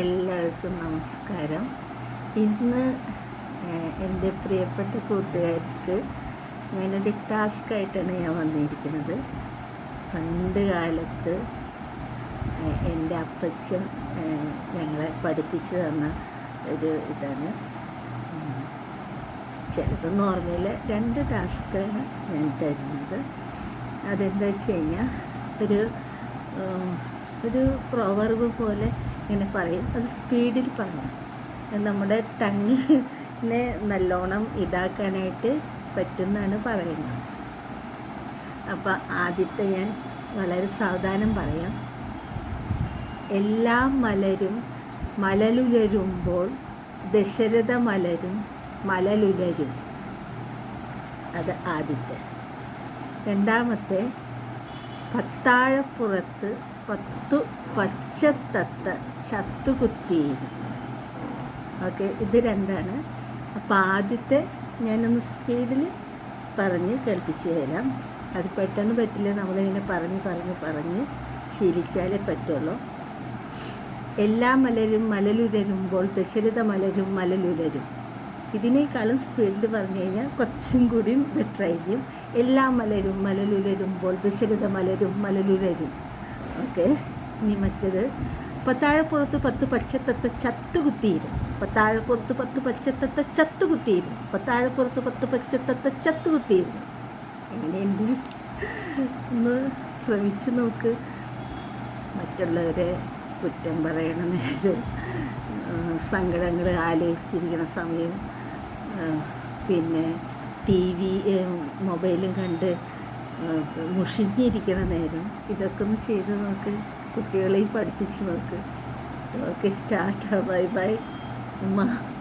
എല്ലാവർക്കും നമസ്കാരം. ഇന്ന് എന്റെ പ്രിയപ്പെട്ട കൂട്ടുകാർക്ക് ഞാനൊരു ടാസ്ക് ആയിട്ടാണ് ഞാൻ വന്നിരിക്കുന്നത്. പണ്ട് കാലത്ത് എന്റെ അപ്പച്ചൻ ഞങ്ങളെ പഠിപ്പിച്ചു തന്ന ഒരു ഇതാണ്. ചിലതെന്ന് ഓർമ്മയിൽ രണ്ട് ടാസ്ക്കാണ് ഞാൻ തരുന്നത്. അതെന്താ വെച്ച് കഴിഞ്ഞാൽ ഒരു ഒരു പ്രോവർബ് പോലെ ഇങ്ങനെ പറയും. അത് സ്പീഡിൽ പറയണം നമ്മുടെ ടങ്ങിനെ നല്ലോണം ഇതാക്കാനായിട്ട് പറ്റുമെന്നാണ് പറയുന്നത്. അപ്പം ആദ്യത്തെ ഞാൻ വളരെ സാവധാനം പറയാം. എല്ലാ മലരും മലലുലരുമ്പോൾ ദശരഥ മലരും മലലുലരും. അത് ആദ്യത്തെ. രണ്ടാമത്തെ പത്താഴപ്പുറത്ത് പത്തു പച്ചത്തത്ത ചത്തുകുത്തിയിരുന്നു ഓക്കെ ഇത് രണ്ടാണ്. അപ്പോൾ ആദ്യത്തെ ഞാനൊന്ന് സ്പീഡിൽ പറഞ്ഞ് കേൾപ്പിച്ച് തരാം. അത് പെട്ടെന്ന് പറ്റില്ല നമ്മളിങ്ങനെ പറഞ്ഞ് പറഞ്ഞ് പറഞ്ഞ് ശീലിച്ചാലേ പറ്റുള്ളൂ. എല്ലാ മലരും മലലുരരുമ്പോൾ ദശരഥ മലരും മലലുലരും. ഇതിനേക്കാളും സ്പീഡിൽ പറഞ്ഞു കഴിഞ്ഞാൽ കുറച്ചും കൂടി ബെറ്റർ ആയിരിക്കും. എല്ലാ മലരും മലലുലരുമ്പോൾ ദശരഥ മലരും മലലുലരും. ഓക്കെ ഇനി മറ്റത് പത്താഴപ്പുറത്ത് പത്ത് പച്ചത്തത്ത ചത്തുകുത്തിയിരുന്നു. പത്താഴപ്പുറത്ത് പത്ത് പച്ചത്തത്ത ചത്തുകുത്തിയിരുന്നു. പത്താഴപ്പുറത്ത് പത്ത് പച്ചത്തത്ത ചത്തുകുത്തിയിരുന്നു. എങ്ങനെയുണ്ട് ഒന്ന് ശ്രമിച്ചു നോക്ക്. മറ്റുള്ളവരെ കുറ്റം പറയണ നേരം സങ്കടങ്ങൾ ആലോചിച്ചിരിക്കുന്ന സമയം പിന്നെ ടി വി മൊബൈലും കണ്ട് മുഷിഞ്ഞിരിക്കണ നേരം ഇതൊക്കെ ഒന്ന് ചെയ്ത് നോക്ക്. കുട്ടികളെയും പഠിപ്പിച്ച് നോക്ക്. Okay tata bye bye. ഉമ്മ.